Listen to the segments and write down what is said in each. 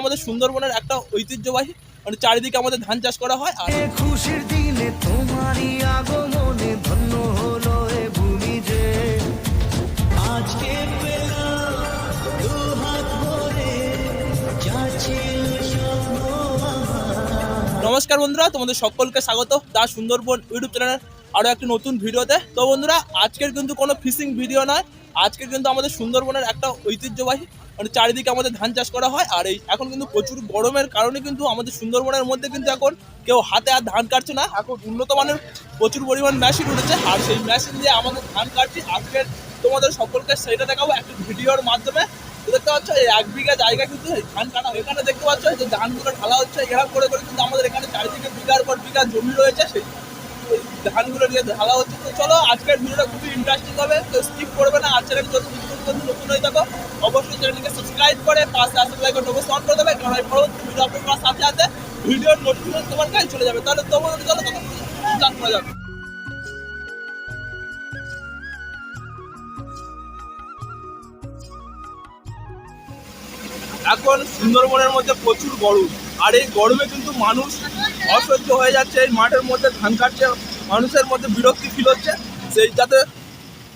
আমাদের সুন্দরবনের একটা ঐতিহ্যবাহী মানে চারিদিকে আমাদের ধান চাষ করা হয় আর খুশির দিনে তোমারই আগমনে ধন্য হলো এ ভূমি যে আজকে। নমস্কার বন্ধুরা তোমাদের সকলকে স্বাগত দা সুন্দরবন ইউটিউব চ্যানেলের আরও একটি নতুন ভিডিওতে তো বন্ধুরা আজকের কিন্তু কোনো ফিশিং ভিডিও নয় আজকে কিন্তু আমাদের সুন্দরবনের একটা ঐতিহ্যবাহী মানে চারিদিকে আমাদের ধান চাষ করা হয়, আর এই এখন কিন্তু প্রচুর গরমের কারণে কিন্তু আমাদের সুন্দরবনের মধ্যে কিন্তু এখন কেউ হাতে আর ধান কাটছে না। এখন উন্নত মানের প্রচুর পরিমাণ মেশিন উঠেছে, আর সেই মেশিন দিয়ে আমাদের ধান কাটছি। আজকের তোমাদের সকলকে সেটা দেখাবো একটা ভিডিওর মাধ্যমে। দেখতে পাচ্ছ, এই এক বিঘা জায়গা কিন্তু ধান কাটা এখানে দেখতে পাচ্ছ যে ধানগুলো ঢালা হচ্ছে, এরকম করে করে কিন্তু আমাদের এখানে চারিদিকে বিঘার পর বিঘা জমি রয়েছে। সেই ধানগুলো নিয়ে ঢালা হচ্ছে। তো চলো, আজকের ভিডিওটা খুবই ইন্টারেস্টিং হবে। তো স্কিপ করবে না, আর চ্যানেল নতুন হয়ে থাকো, অবশ্যই চ্যানেলটিকে সাবস্ক্রাইব করে পাশে আসতে অবশ্যই অন করে দেবে। কারণ এই পরবর্তী ভিডিও আপলোড করার সাথে সাথে ভিডিওর নোটিফিকেশন তোমার কাছে চলে যাবে। তাহলে তোমার চলো তখন করা যাবে এখন সুন্দরবনের মধ্যে প্রচুর গরম। আর এই গরমে কিন্তু মানুষ অসহ্য হয়ে যাচ্ছে, এই মাঠের মধ্যে ধান কাটছে, মানুষের মধ্যে বিরক্তি ফিল হচ্ছে, সেই যাতে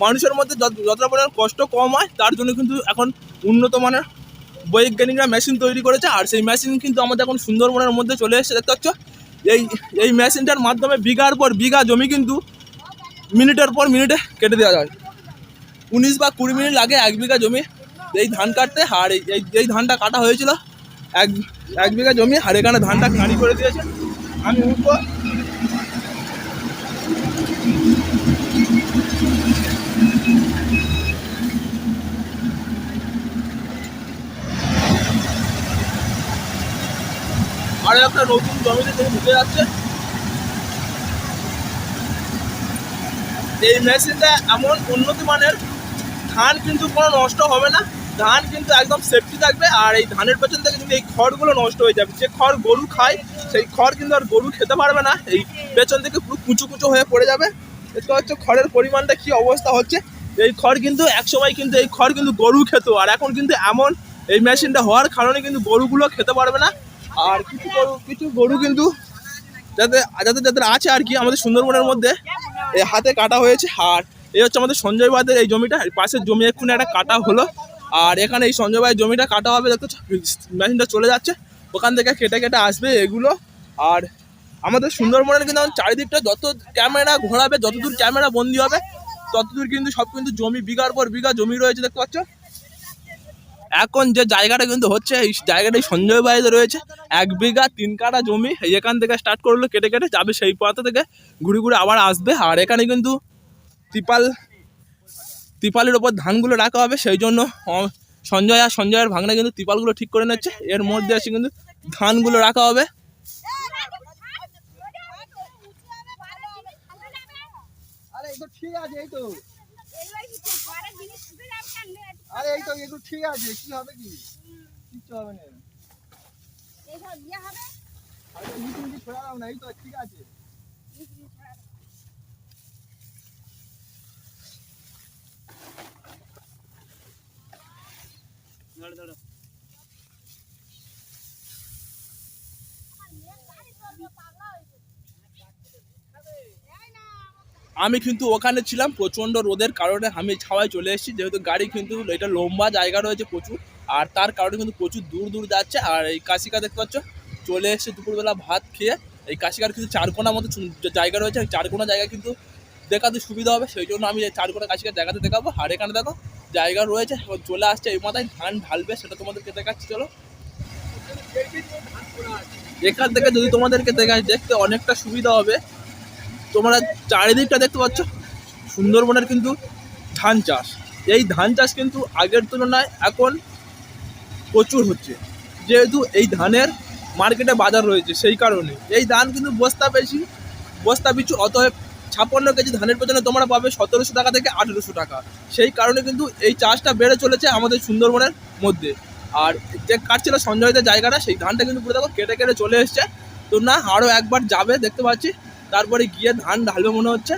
মানুষের মধ্যে যত, যতটা পরিমাণ কষ্ট কম হয়, তার জন্য কিন্তু এখন উন্নত মানের বৈজ্ঞানিকরা মেশিন তৈরি করেছে, আর সেই মেশিন কিন্তু আমাদের এখন সুন্দরবনের মধ্যে চলে এসেছে, দেখতে পাচ্ছ? এই এই মেশিনটার মাধ্যমে বিঘার পর বিঘা জমি কিন্তু মিনিটের পর মিনিটে কেটে দেওয়া যায়। উনিশ বা কুড়ি মিনিট লাগে এক বিঘা জমি এই ধান কাটতে, আর এই- এই ধানটা কাটা হয়েছিল এক এক বিঘা জমি, আর এখানে ধানটা খানি করে দিয়েছে। আমি উঠবো আর একটা নতুন জমিতে থেকে ঢুকে যাচ্ছে। এই মেশিনটা এমন উন্নত মানের ধান কিন্তু কোনো নষ্ট হবে না। ধান কিন্তু একদম সেফটি থাকবে আর এই ধানের পেছন থেকে কিন্তু এই খড়গুলো নষ্ট হয়ে যাবে। যে খড় গরু খায়, সেই খড় কিন্তু আর গরু খেতে পারবে না। এই পেছন থেকে পুরো কুচু কুচু হয়ে পড়ে যাবে। দেখতে পাচ্ছ খড়ের পরিমাণটা কি অবস্থা হচ্ছে। এই খড় কিন্তু একসময় কিন্তু, এই খড় কিন্তু গরু খেত। আর এখন কিন্তু এমন এই মেশিনটা হওয়ার কারণে কিন্তু গরুগুলো খেতে পারবে না। আর কিছু গরু কিছু গরু কিন্তু যাতে যাদের যাদের আছে আর কি আমাদের সুন্দরবনের মধ্যে এই হাতে কাটা হয়েছে। আর এই হচ্ছে আমাদের সঞ্জয় বাদের এই জমিটা। পাশের জমি এক্ষুনি একটা কাটা হলো। আর এখানে এই সঞ্জয় ভাইয়ের জমিটা কাটা হবে, দেখতে মেশিনটা চলে যাচ্ছে, ওখান থেকে কেটে কেটে আসবে এগুলো। আর আমাদের সুন্দরবনের কিন্তু চারিদিকটা যত ক্যামেরা ঘোরাবে যতদূর ক্যামেরা বন্দি হবে ততদূর কিন্তু সব কিন্তু জমি, বিঘার পর বিঘা জমি রয়েছে, দেখতে পাচ্ছ? এখন যে জায়গাটা কিন্তু হচ্ছে, এই জায়গাটাই সঞ্জয় বাড়িতে রয়েছে, এক বিঘা তিন কাটা জমি এখান থেকে স্টার্ট করল, কেটে কেটে যাবে সেই পথ থেকে, ঘুরে ঘুরে আবার আসবে। আর এখানে কিন্তু তিপাল তিপালের ওপর ধানগুলো রাখা হবে সেই জন্য সঞ্জয় আর সঞ্জয়ের ভাঙনা কিন্তু তিপালগুলো ঠিক করে নিচ্ছে। এর মধ্যে এসে কিন্তু ধানগুলো রাখা হবে। ঠিক আছে, এই তো। ঠিক আছে, কি হবে কি? হবে না, এই তো ঠিক আছে। আমি কিন্তু ওখানে ছিলাম, প্রচণ্ড রোদের কারণে আমি ছাওয়ায় চলে এসেছি, যেহেতু গাড়ি কিন্তু এটা লম্বা জায়গা রয়েছে প্রচুর, আর তার কারণে কিন্তু প্রচুর দূর দূর যাচ্ছে, আর এই কাশিকা দেখতে পাচ্ছ, চলে এসেছে দুপুরবেলা ভাত খেয়ে, এই কাশিকার কিন্তু চারকোনা মতো জায়গা রয়েছে, চারকোনা জায়গা কিন্তু দেখাতে সুবিধা হবে, সেই জন্য আমি চারকোনা কাশিকার জায়গাতে দেখাবো, আর এখানে দেখো জায়গা রয়েছে এখন চলে আসছে। এই মাথায় ধান ঢালবে, সেটা তোমাদেরকে দেখাচ্ছি, চলো। এখান থেকে যদি তোমাদেরকে দেখায় দেখতে অনেকটা সুবিধা হবে। তোমরা চারিদিকটা দেখতে পাচ্ছ, সুন্দরবনের কিন্তু ধান চাষ। এই ধান চাষ কিন্তু আগের তুলনায় এখন প্রচুর হচ্ছে। যেহেতু এই ধানের মার্কেটে বাজার রয়েছে, সেই কারণে। এই ধান কিন্তু বস্তা বেশি, বস্তা পিছু, অতএব ছাপ্পান্ন কেজি ধানের পেছনে তোমরা পাবে সতেরোশো টাকা থেকে আঠেরোশো টাকা। সেই কারণে কিন্তু এই চাষটা বেড়ে চলেছে আমাদের সুন্দরবনের মধ্যে। আর যে কাটছিল সঞ্জয়দের জায়গাটা, সেই ধানটা কিন্তু পুরো দেখো কেটে কেটে চলে এসছে। তো না আরও একবার যাবে, দেখতে পাচ্ছি। তারপরে গিয়ে ধান ঢালবে মনে হচ্ছে।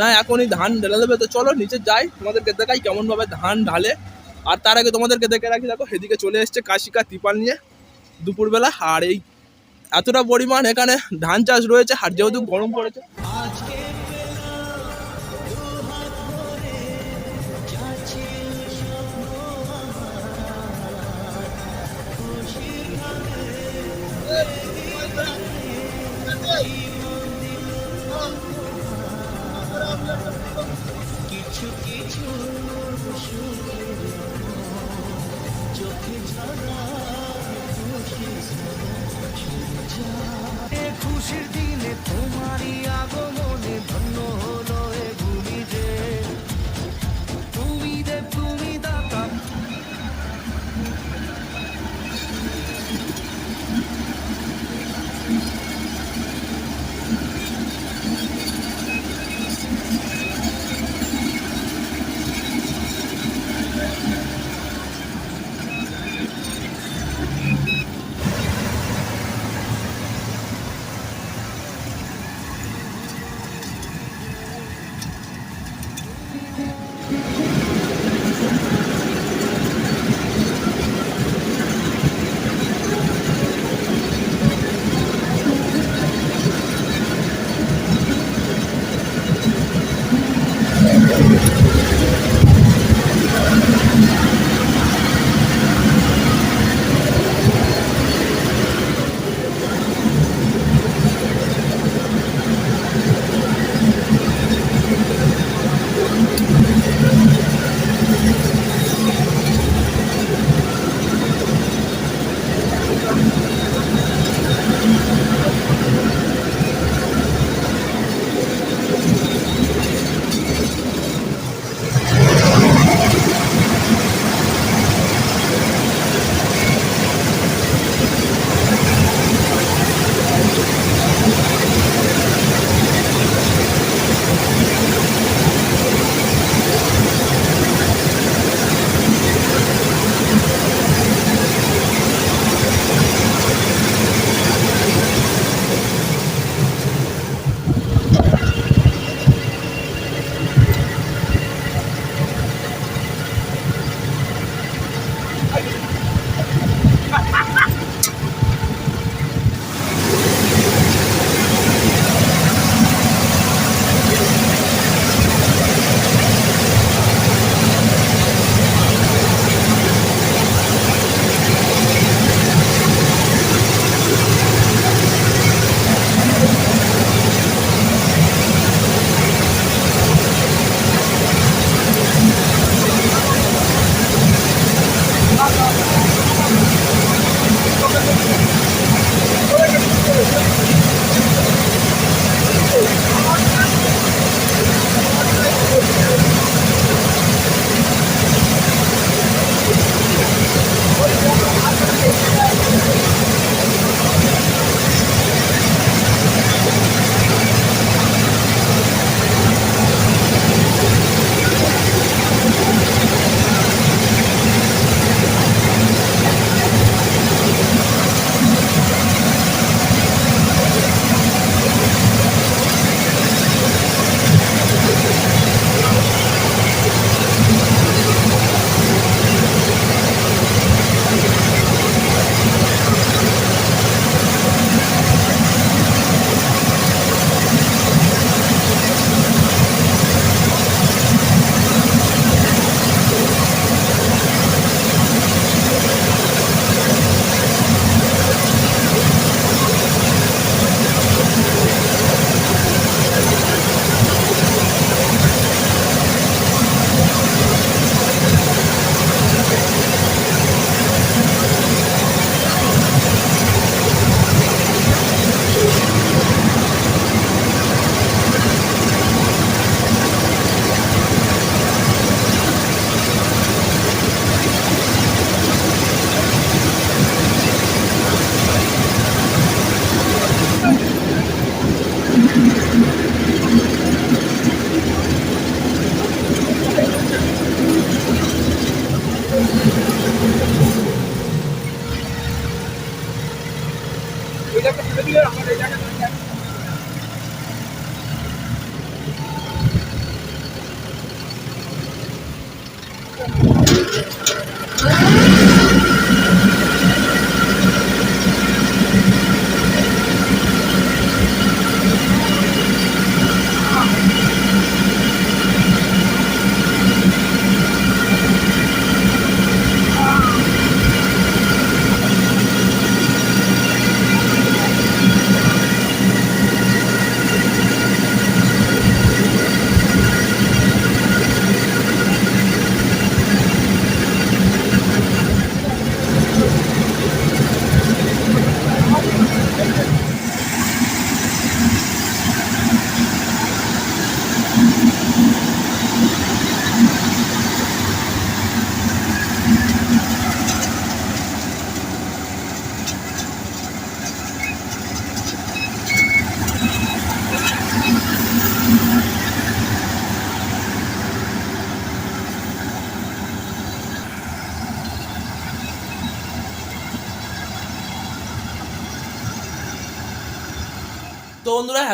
না, এখনই ধান ঢেলে দেবে। তো চলো, নিচে যাই, তোমাদেরকে দেখাই কেমনভাবে ধান ঢালে। আর তার আগে তোমাদেরকে দেখে রাখি, দেখো সেদিকে চলে এসছে কাশিকা তিপাল নিয়ে দুপুরবেলা। আর এই এতটা পরিমাণ এখানে ধান চাষ রয়েছে আর যেহেতু গরম পড়েছে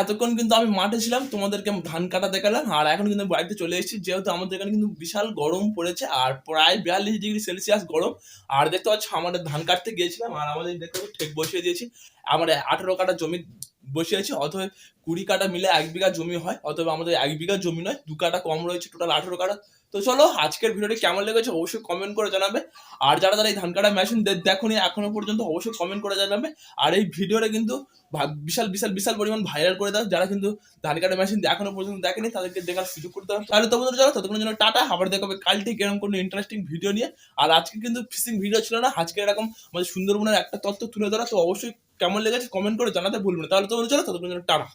এতক্ষণ কিন্তু আমি মাঠে ছিলাম, তোমাদেরকে ধান কাটা দেখালাম, আর এখন কিন্তু বাড়িতে চলে এসেছি, যেহেতু আমাদের এখানে কিন্তু বিশাল গরম পড়েছে, আর প্রায় বিয়াল্লিশ ডিগ্রি সেলসিয়াস গরম, আর দেখতে পাচ্ছ আমাদের ধান কাটতে গিয়েছিলাম, আর আমাদের দেখতে পাচ্ছ ঠেক বসিয়ে দিয়েছি, আমার আঠেরো কাটা জমি বসিয়েছি অথবা কুড়ি কাটা মিলে এক বিঘা জমি হয়, অথবা আমাদের এক বিঘা জমি নয়, দু কাটা কম রয়েছে টোটাল আঠেরো কাটা তো চলো, আজকের ভিডিওটি কেমন লেগেছে অবশ্যই কমেন্ট করে জানাবে। আর যারা যারা এই ধান কাটা মেশিন দেখুনি এখনও পর্যন্ত, অবশ্যই কমেন্ট করে জানাবে। আর এই ভিডিওটা কিন্তু বিশাল বিশাল বিশাল পরিমাণ ভাইরাল করে দাও। যারা কিন্তু ধান কাটা মেশিন এখনও পর্যন্ত দেখেনি, তাদেরকে দেখার সুযোগ করতে হবে তাহলে তো বন্ধুরা, চলো, ততক্ষণের জন্য টাটা। আবার দেখাবে কাল ঠিক এরকম কোনো ইন্টারেস্টিং ভিডিও নিয়ে। আর আজকে কিন্তু ফিশিং ভিডিও ছিল না, আজকে এরকম আমাদের সুন্দরবনের একটা তথ্য তুলে ধরা। তো অবশ্যই কেমন লেগেছে কমেন্ট করে জানাতে ভুলবেন না। তাহলে তো বন্ধুরা, চলো, ততক্ষণের জন্য টাটা।